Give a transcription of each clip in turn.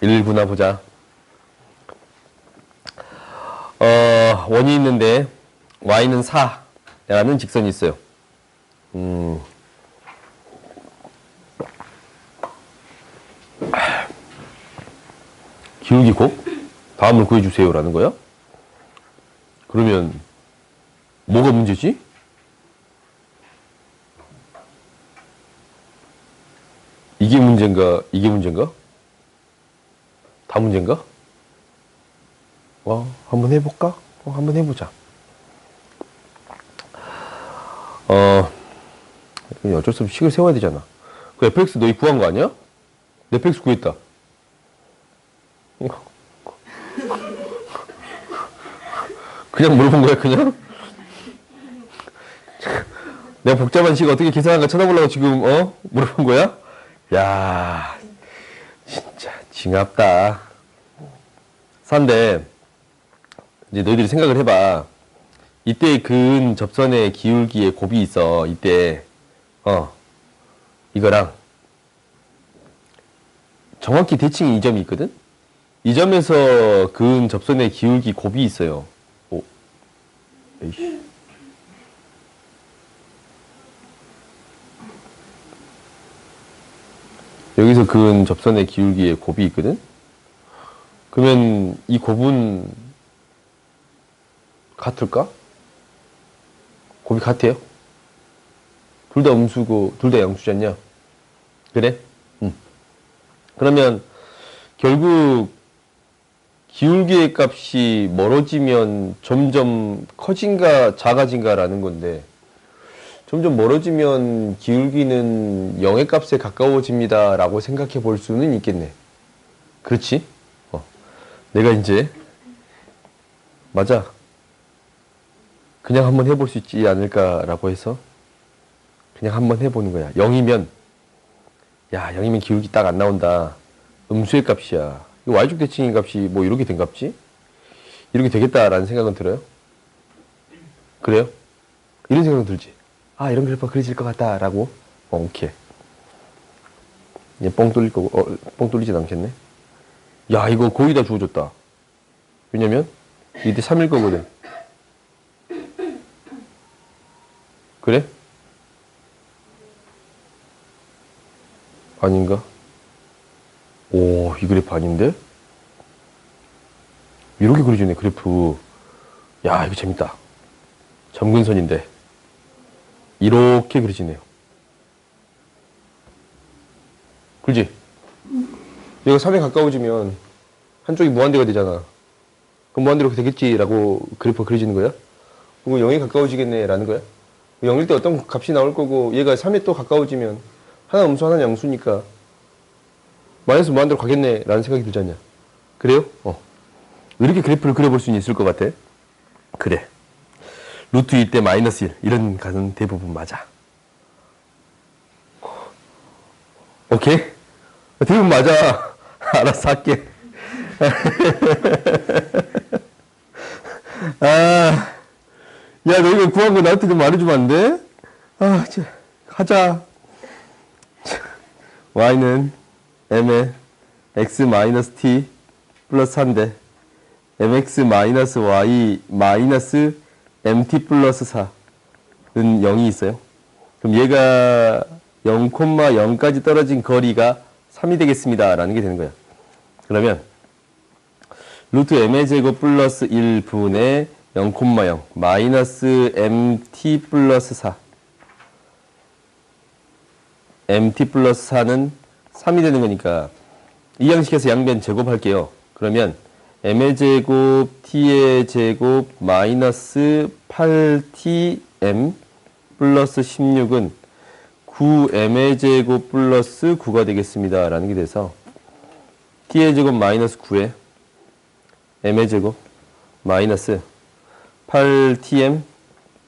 1구나 보자. 어, 원이 있는데 y는 4라는 직선이 있어요. 음. 기울기 곱? 다음을 구해주세요 라는 거야? 그러면 뭐가 문제지? 이게 문제인가? 이게 문제인가? 다 문제인가? 와, 한번 해볼까? 어, 한번 해보자. 어, 어쩔 수 없이 식을 세워야 되잖아. 그 FX 너희 구한 거 아니야? 넷플릭스 구했다. 그냥 물어본 거야, 그냥? 내가 복잡한 식 어떻게 계산한가 쳐다보려고 지금, 어? 물어본 거야? 야 진짜, 징합다. 산데, 이제 너희들이 생각을 해봐. 이때 근 접선의 기울기에 곱이 있어. 이때, 어, 이거랑, 정확히 대칭이 이 점이 있거든? 이 점에서 근 접선의 기울기 곱이 있어요. 오, 에이씨. 여기서 근 접선의 기울기에 곱이 있거든? 그러면 이 곱은 같을까? 곱이 같아요? 둘 다 음수고 둘 다 양수지 않냐? 그래? 응. 그러면 결국 기울기의 값이 멀어지면 점점 커진가 작아진가라는 건데 점점 멀어지면 기울기는 0의 값에 가까워집니다 라고 생각해 볼 수는 있겠네 그렇지? 어. 내가 이제 맞아 그냥 한번 해볼 수 있지 않을까라고 해서 그냥 한번 해보는 거야 0이면 야 0이면 기울기 딱 안 나온다 음수의 값이야 이 y축 대칭의 값이 뭐 이렇게 된 값지? 이렇게 되겠다라는 생각은 들어요? 그래요? 이런 생각은 들지? 아 이런 그래프가 그려질 것 같다라고 어, 오케이 얘뻥 뚫릴 거고 어, 뻥 뚫리진 않겠네 야 이거 거의 다 주어졌다 왜냐면 이때 3일 거거든 그래? 아닌가? 오, 이 그래프 아닌데? 이렇게 그려지네, 그래프. 야, 이거 재밌다. 점근선인데. 이렇게 그려지네요. 그지? 얘가 3에 가까워지면 한쪽이 무한대가 되잖아. 그럼 무한대로 되겠지라고 그래프가 그려지는 거야? 그리고 0에 가까워지겠네라는 거야? 0일 때 어떤 값이 나올 거고 얘가 3에 또 가까워지면 하나 음수 하나 양수니까 마이너스 무한대로 가겠네 라는 생각이 들지 않냐 그래요? 어 이렇게 그래프를 그려볼 수 있을 것 같아 그래 루트 2 때 마이너스 1 이런 가는 대부분 맞아 오케이? 대부분 맞아 알아서 할게 아, 야, 너 이거 구한 거 나한테 좀 말해주면 안 돼? 아, 자, 하자. y는 m에 x 마이너스 t 플러스 1대 mx 마이너스 y 마이너스 mt 플러스 4는 0이 있어요. 그럼 얘가 0,0까지 떨어진 거리가 3이 되겠습니다. 라는 게 되는 거야. 그러면 루트 m의 제곱 플러스 1분의 0,0 마이너스 mt 플러스 4 mt 플러스 4는 3이 되는 거니까 이 양식에서 양변 제곱할게요. 그러면 m의 제곱 t의 제곱 마이너스 8tm 플러스 16은 9m의 제곱 플러스 9가 되겠습니다. 라는 게 돼서 t의 제곱 마이너스 9에 m의 제곱 마이너스 8tm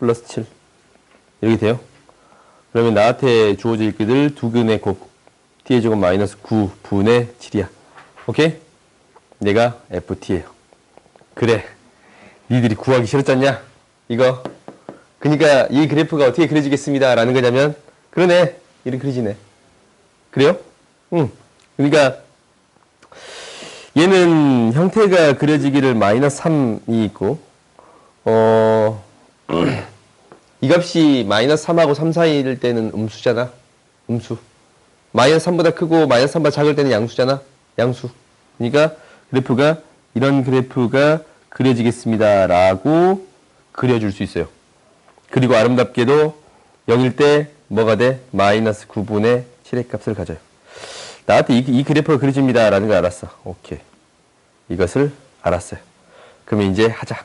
플러스 7 이렇게 돼요. 그러면 나한테 주어져 있기들 두 근의 곱 t의 제곱 마이너스 9분의 7이야. 오케이? 내가 ft예요. 그래. 니들이 구하기 싫었잖냐? 이거. 그러니까 이 그래프가 어떻게 그려지겠습니다. 라는 거냐면 그러네. 이렇게 그려지네. 그래요? 응. 그러니까 얘는 형태가 그려지기를 마이너스 3이 있고, 어, 이 값이 마이너스 3하고 3 사이일 때는 음수잖아. 음수. 마이너스 3보다 크고 마이너스 3보다 작을 때는 양수잖아. 양수. 그러니까 그래프가 이런 그래프가 그려지겠습니다. 라고 그려줄 수 있어요. 그리고 아름답게도 0일 때 뭐가 돼? 마이너스 9분의 7의 값을 가져요. 나한테 이, 이 그래프가 그려집니다. 라는 걸 알았어. 오케이. 이것을 알았어요. 그러면 이제 하자.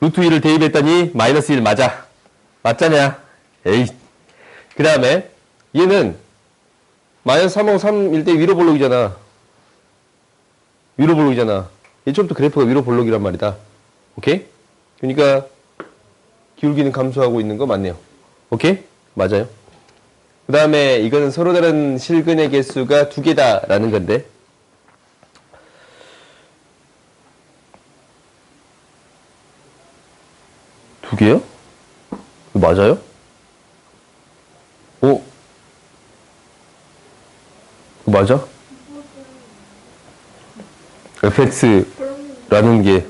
루트 2를 대입했더니 마이너스 1 맞아. 맞잖냐? 에이. 그 다음에 얘는 마이너스 3하고 3일 때 위로 볼록이잖아. 위로 볼록이잖아. 얘처음부터 그래프가 위로 볼록이란 말이다. 오케이? 그러니까 기울기는 감소하고 있는 거 맞네요. 오케이? 맞아요. 그 다음에 이거는 서로 다른 실근의 개수가 두 개다라는 건데 두 개요? 맞아요? 어? 맞아? fx라는 게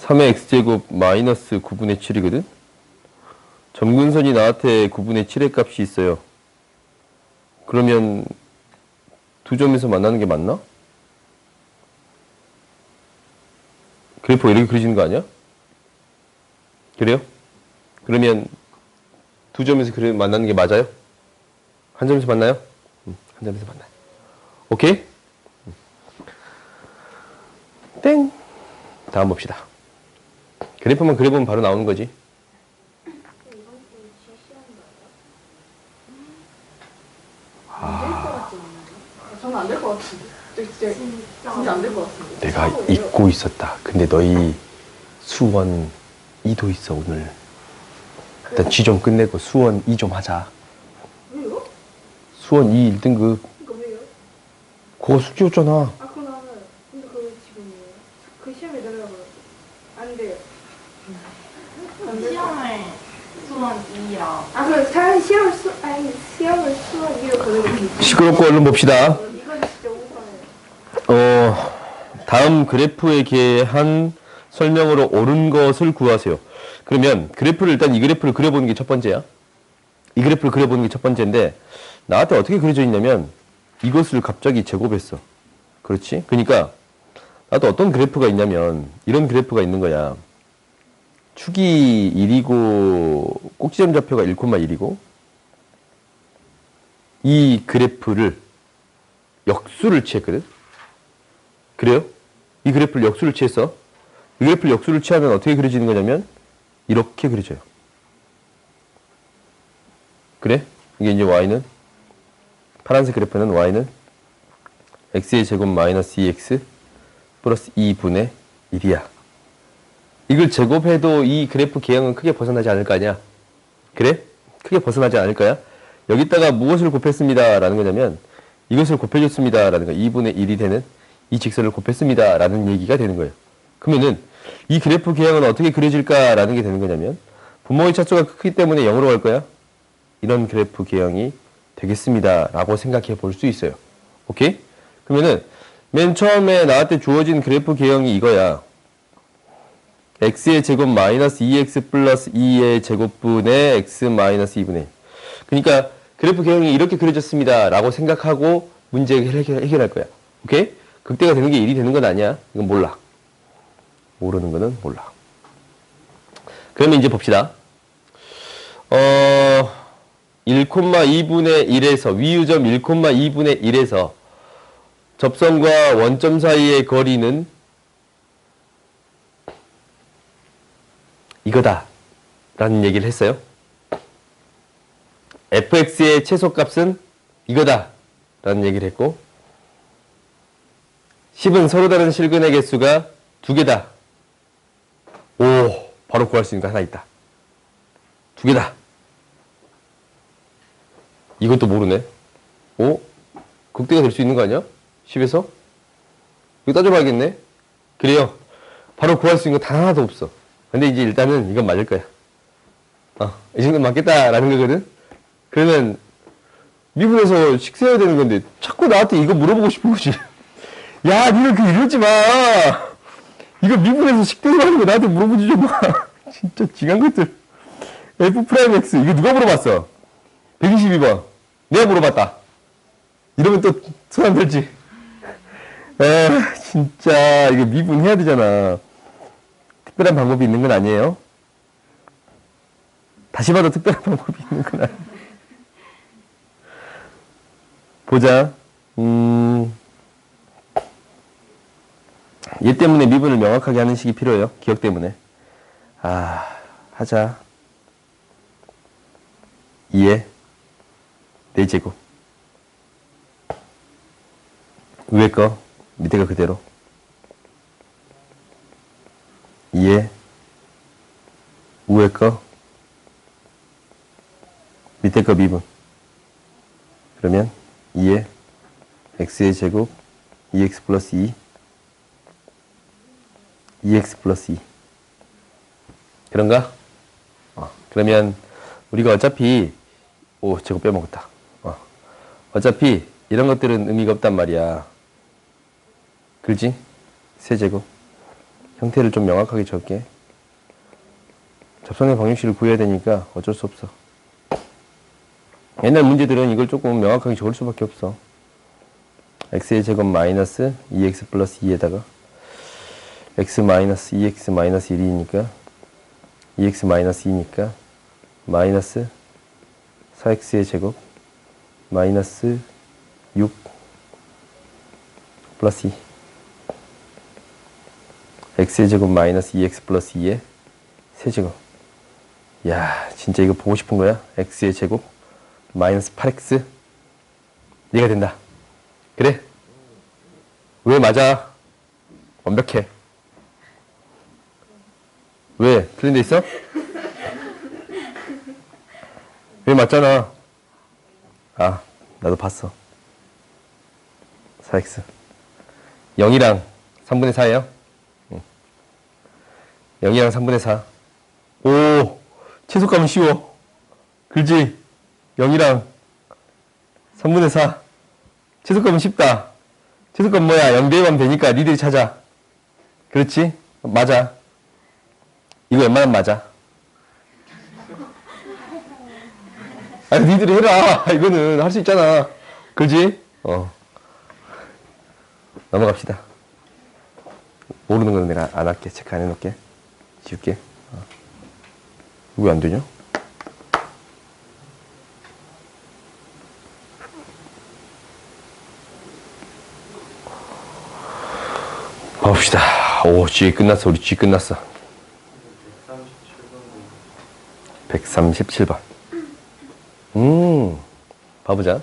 3의 x제곱 마이너스 9분의 7이거든? 점근선이 나한테 9분의 7의 값이 있어요. 그러면 두 점에서 만나는 게 맞나? 그래프가 이렇게 그려지는 거 아니야? 그래요? 그러면 두 점에서 그래 만나는 게 맞아요? 한 점에서 만나요? 음, 한 점에서 만나요. 오케이? 음. 땡! 다음 봅시다. 그래프만 그려보면 바로 나오는 거지. 저는 안 될 것 같은데. 진짜 진짜 안 될 것 같은데. 내가 잊고 있었다. 근데 너희 수원 2도 있어, 오늘. 일단 G 좀 끝내고 수원 2 좀 하자. 왜요? 수원 2 1등급. 이거 왜요? 그거 숙제였잖아. 아 그거 나는 근데 그거 지금 그 시험에 들어가고 안 돼요. 안 돼요. 시험을 수원 2라 아 그럼 차라리 시험을 수 아니 시험을 수업 위로 보내고. 시끄럽고 얼른 봅시다. 이건 진짜 오빠네. 어, 다음 그래프에 대한 설명으로 옳은 것을 구하세요. 그러면 그래프를 일단 이 그래프를 그려보는 게 첫 번째야. 이 그래프를 그려보는 게 첫 번째인데 나한테 어떻게 그려져 있냐면 이것을 갑자기 제곱했어. 그렇지? 그러니까 나도 어떤 그래프가 있냐면 이런 그래프가 있는 거야. 축이 1이고 꼭지점 좌표가 1,1이고 이 그래프를 역수를 취했거든. 그래요? 이 그래프를 역수를 취했어. 이 그래프를 역수를 취하면 어떻게 그려지는 거냐면 이렇게 그려져요. 그래? 이게 이제 y는 파란색 그래프는 y는 x의 제곱 마이너스 2x 플러스 2분의 1이야. 이걸 제곱해도 이 그래프 개형은 크게 벗어나지 않을 거 아니야? 그래? 크게 벗어나지 않을 거야? 여기다가 무엇을 곱했습니다. 라는 거냐면 이것을 곱해줬습니다. 라는 거 2분의 1이 되는 이 직선을 곱했습니다. 라는 얘기가 되는 거예요. 그러면은 이 그래프 개형은 어떻게 그려질까라는 게 되는 거냐면 분모의 차수가 크기 때문에 0으로 갈 거야. 이런 그래프 개형이 되겠습니다. 라고 생각해 볼 수 있어요. 오케이? 그러면은 맨 처음에 나한테 주어진 그래프 개형이 이거야. x의 제곱 마이너스 2x 플러스 2의 제곱분의 x 마이너스 2분의 1. 그러니까 그래프 개형이 이렇게 그려졌습니다. 라고 생각하고 문제 해결, 해결할 거야. 오케이? 극대가 되는 게 1이 되는 건 아니야. 이건 몰라. 모르는 거는 몰라. 그러면 이제 봅시다. 어, 1,2분의 1에서, 위유점 1,2분의 1에서 접선과 원점 사이의 거리는 이거다. 라는 얘기를 했어요. fx의 최소값은 이거다. 라는 얘기를 했고, 10은 서로 다른 실근의 개수가 두 개다. 오, 바로 구할 수 있는 거 하나 있다. 두 개다. 이것도 모르네. 오, 극대가 될 수 있는 거 아니야? 10에서? 이거 따져봐야겠네. 그래요. 바로 구할 수 있는 거 단 하나도 없어. 근데 이제 일단은 이건 맞을 거야. 어, 이 정도 맞겠다라는 거거든? 그러면 미분에서 식세야 되는 건데 자꾸 나한테 이거 물어보고 싶은 거지. 야, 니는 그 이러지 마. 이거 미분에서 식대로 하는 거 나한테 물어보지 좀 마. 진짜 지간 것들. F 프라임 X. 이거 누가 물어봤어? 122번. 내가 물어봤다. 이러면 또 소란 들지. 에, 진짜, 이거 미분해야 되잖아. 특별한 방법이 있는 건 아니에요. 다시 봐도 특별한 방법이 있는 건 아니에요. 보자. 음, 얘 때문에 미분을 명확하게 하는 식이 필요해요. 기억 때문에. 아, 하자. 2에 4제곱. 위에 거, 밑에 거 그대로. 2에 위에 거, 밑에 거 미분. 그러면 2에 x의 제곱 2x 플러스 2 2x 플러스 2 그런가? 어, 그러면 우리가 어차피 오 제곱 빼먹었다. 어, 어차피 이런 것들은 의미가 없단 말이야. 그지? 세제곱. 형태를 좀 명확하게 적게. 접선의 방정식을 구해야 되니까 어쩔 수 없어. 옛날 문제들은 이걸 조금 명확하게 적을 수밖에 없어. x의 제곱 마이너스 2x 플러스 2에다가 x 마이너스 2x 마이너스 1이니까 2x 마이너스 2니까 마이너스 4x의 제곱 마이너스 6 플러스 2 x의 제곱 마이너스 2x 플러스 2의 세제곱 야 진짜 이거 보고 싶은 거야? x의 제곱 마이너스 8x 얘가 된다. 그래? 왜 맞아? 완벽해. 왜? 틀린 데 있어? 왜 맞잖아. 아, 나도 봤어. 4x. 0이랑 3분의 4예요? 응. 0이랑 3분의 4. 오, 최소값은 쉬워. 그지? 0이랑 3분의 4. 최소값은 쉽다. 최소값 뭐야? 0 대입하면 되니까 니들이 찾아. 그렇지? 맞아. 이거 웬만하면 맞아. 아니, 니들이 해라. 이거는 할 수 있잖아. 그지? 어. 넘어갑시다. 모르는 거는 내가 안 할게. 체크 안 해놓을게. 지울게. 어. 왜안 되냐? 봅시다. 오, G 끝났어. 우리 G 끝났어. 137번. 음, 봐보자.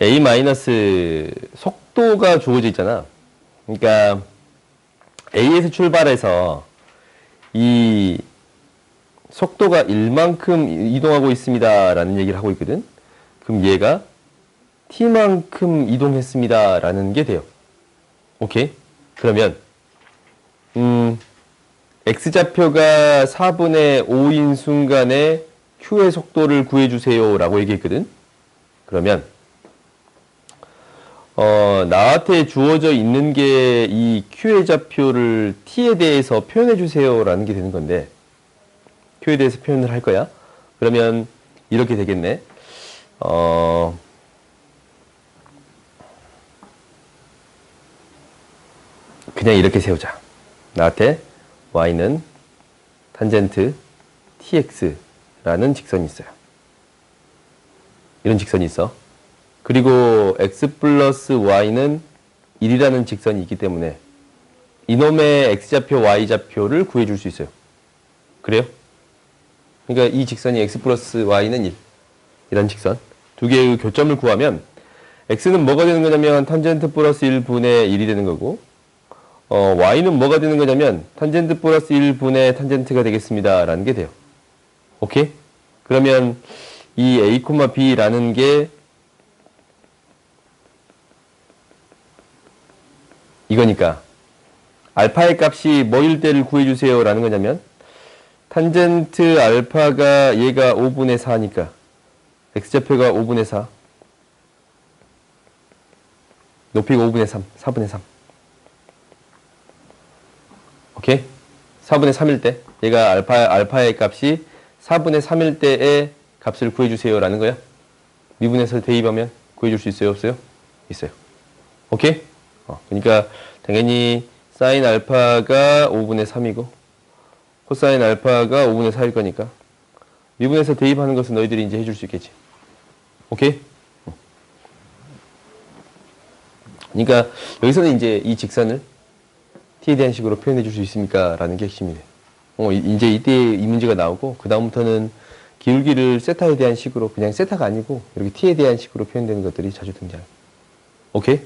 A 마이너스 속도가 주어져 있잖아. 그러니까 A에서 출발해서 이 속도가 1만큼 이동하고 있습니다. 라는 얘기를 하고 있거든. 그럼 얘가 T만큼 이동했습니다. 라는 게 돼요. 오케이. 그러면 음 x좌표가 4분의 5인 순간에 q의 속도를 구해 주세요 라고 얘기했거든. 그러면 어 나한테 주어져 있는 게 이 q의 좌표를 t에 대해서 표현해 주세요 라는 게 되는 건데 q에 대해서 표현을 할 거야. 그러면 이렇게 되겠네. 어 그냥 이렇게 세우자. 나한테 y는 탄젠트 tx라는 직선이 있어요. 이런 직선이 있어. 그리고 x 플러스 y는 1이라는 직선이 있기 때문에 이놈의 x좌표, y좌표를 구해줄 수 있어요. 그래요? 그러니까 이 직선이 x 플러스 y는 1. 이런 직선. 두 개의 교점을 구하면 x는 뭐가 되는 거냐면 탄젠트 플러스 1분의 1이 되는 거고 어, y는 뭐가 되는 거냐면 탄젠트 플러스 1분의 탄젠트가 되겠습니다. 라는 게 돼요. 오케이? 그러면 이 a, b라는 게 이거니까 알파의 값이 뭐일 때를 구해주세요. 라는 거냐면 탄젠트 알파가 얘가 5분의 4니까 x좌표가 5분의 4 높이가 5분의 3, 4분의 3. 오케이? 4분의 3일 때, 얘가 알파, 알파의 값이 4분의 3일 때의 값을 구해주세요. 라는 거야. 미분에서 대입하면 구해줄 수 있어요? 없어요? 있어요. 오케이? 어, 그러니까 당연히 사인 알파가 5분의 3이고 코사인 알파가 5분의 4일 거니까 미분에서 대입하는 것은 너희들이 이제 해줄 수 있겠지. 오케이? 어. 그러니까 여기서는 이제 이 직선을 t에 대한 식으로 표현해 줄 수 있습니까? 라는 게 핵심이네. 어, 이- 이제 이때 이 문제가 나오고 그 다음부터는 기울기를 세타에 대한 식으로 그냥 세타가 아니고 이렇게 t에 대한 식으로 표현되는 것들이 자주 등장해. 오케이?